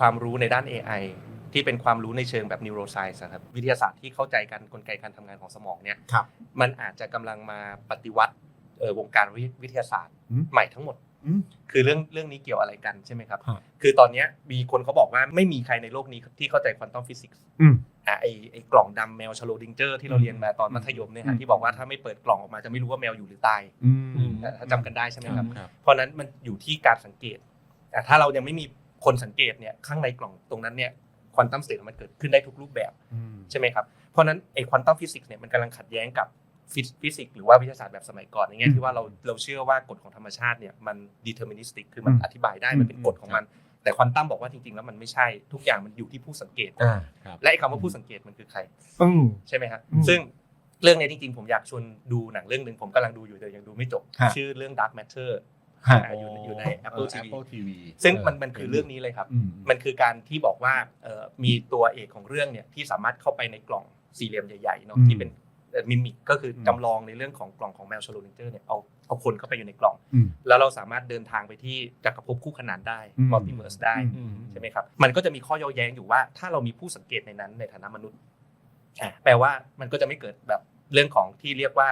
ความรู้ในด้าน AI ที่เป็นความรู้ในเชิงแบบ neuroscience อะครับวิทยาศาสตร์ที่เข้าใจกันกลไกการทำงานของสมองเนี่ยครับมันอาจจะกำลังมาปฏิวัติเอ่อวงการวิทยาศาสตร์อืมใหม่ทั้งหมดอืมคือเรื่องเรื่องนี้เกี่ยวอะไรกันใช่ไหมครับฮะคือตอนเนี้ยมีคนเขาบอกว่าไม่มีใครในโลกนี้ที่เข้าใจควอนตัมฟิสิกส์อืมอะไอไอกล่องดำแมวชโลดิงเจอร์ที่เราอืมเรียนมาตอนมัธยมเนี่ยอืฮะมที่บอกว่าถ้าไม่เปิดกล่องออกมาจะไม่รู้ว่าแมวอยู่หรือตายอืมถ้าจำกันได้ใช่ไหมครับครับเพราะฉะนั้นมันอยู่ที่การสังเกตอะถ้าเรายังไม่มี คนสังเกตเนี่ยข้างในกล่องตรงนั้นเนี่ยควอนตัมสเตทมันเกิดขึ้นได้ทุกรูปแบบอืมใช่ไหมครับเพราะฉะนั้นไอ้ควอนตัมฟิสิกส์เนี่ยมันกำลังขัดแย้งกับฟิสฟิสิกส์หรือว่าวิทยาศาสตร์แบบสมัยก่อนในแง่อืมที่ว่าเราเราเชื่อว่ากฎของธรรมชาติเนี่ยมันดีเทอร์มินิสติกคือมันอืมอธิบายได้มันเป็นกฎของมัน แต่ควอนตัมบอกว่าจริงๆ แล้วมันไม่ใช่ทุกอย่างมันอยู่ที่ผู้สังเกตอ่าครับและไอ้คำว่าผู้สังเกตมันคือใครอืมใช่ไหมครับอืมซึ่งเรื่องนี้จริงๆ ผมอยากชวนดูหนังเรื่องหนึ่งผมกำลังดูอยู่แต่ยังดูไม่จบฮะชื่อเรื่อง Dark Matter ฮะอ่าอยู่ ในอยู่ใน Apple เออ TV Apple TV ซึ่งมันมันคือเรื่องนี้เลยครับอืมมันคือการที่บอกว่าเอ่อมีตัวเอกของเรื่องเนี่ยที่สามารถเข้าไปในกล่องสี่เหลี่ยมใหญ่ๆเนาะอืมที่เป็นมิมิกก็คืออมจำลองในเรื่องของกล่องของแมวชโลลิงเจอร์เนี่ยเอาเอาคนเข้าไปอยู่ในกล่องอืมแล้วเราสามารถเดินทางไปที่จักรภพคู่ขนานได้อืมมัลติเวิร์สได้อืมใช่ไหมครับ มันก็จะมีข้อย้อแย้งอยู่ว่า ถ้าเรามีผู้สังเกตในนั้นในฐานะมนุษย์อะแปลว่ามันก็จะไม่เกิดแบบเรื่องของที่เรียกว่า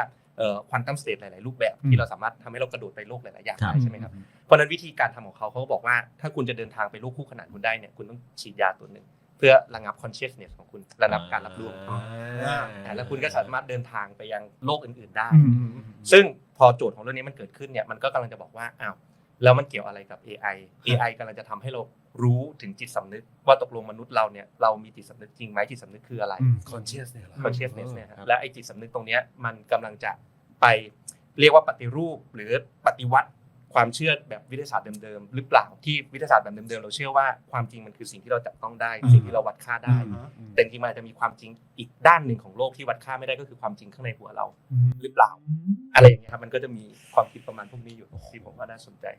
ควอนตัมสเตทหลาย ๆ รูปแบบอืมที่เราสามารถทำให้เรากระโดดไปโลกหลาย ๆ อย่างครับได้ใช่ไหมครับ เพราะฉะนั้นวิธีการทำของเขาเขาก็บอกว่าถ้าคุณจะเดินทางไปโลกคู่ขนานคุณได้เนี่ยคุณต้องฉีดยาตัวหนึ่งเพื่อระงับ consciousness ของคุณระงับการรับรู้ของคุณอ่าอะแล้วคุณก็สามารถเดินทางไปยังโลกอื่น ๆ ได้อืมอืมอืมซึ่งพอโจทย์ของเรื่องนี้มันเกิดขึ้นเนี่ยมันก็กำลังจะบอกว่าอ้าว แล้วมันเกี่ยวอะไรกับ AI AI กำลังจะทำให้เรารู้ถึงจิตสำนึก ว่าตกลงมนุษย์เราเนี่ยเรามีจิตสำนึกจริงไหมจิตสำนึกคืออะไรอืม conscious เนี่ยเหรอ consciousness เนี่ยคฮะรับและไอ้จิตสำนึกตรงเนี้ยมันกำลังจะไปเรียกว่าปฏิรูปหรือปฏิวัติความเชื่อแบบวิทยาศาสตร์เดิมๆหรือเปล่าที่วิทยาศาสตร์แบบเดิมๆเราเชื่อว่าความจริงมันคือสิ่งที่เราจับต้องได้อืมสิ่งที่เราวัดค่าได้อืมแต่จริงๆมันอาจจะมีความจริงอีกด้านหนึ่งของโลกที่วัดค่าไม่ได้ก็คือความจริงข้างในหัวเรา หรือเปล่า อะไรอย่างเงี้ยครับมันก็จะมีความคิดประมาณพวกนี้อยู่ที่ผมว่าน่าสนใจ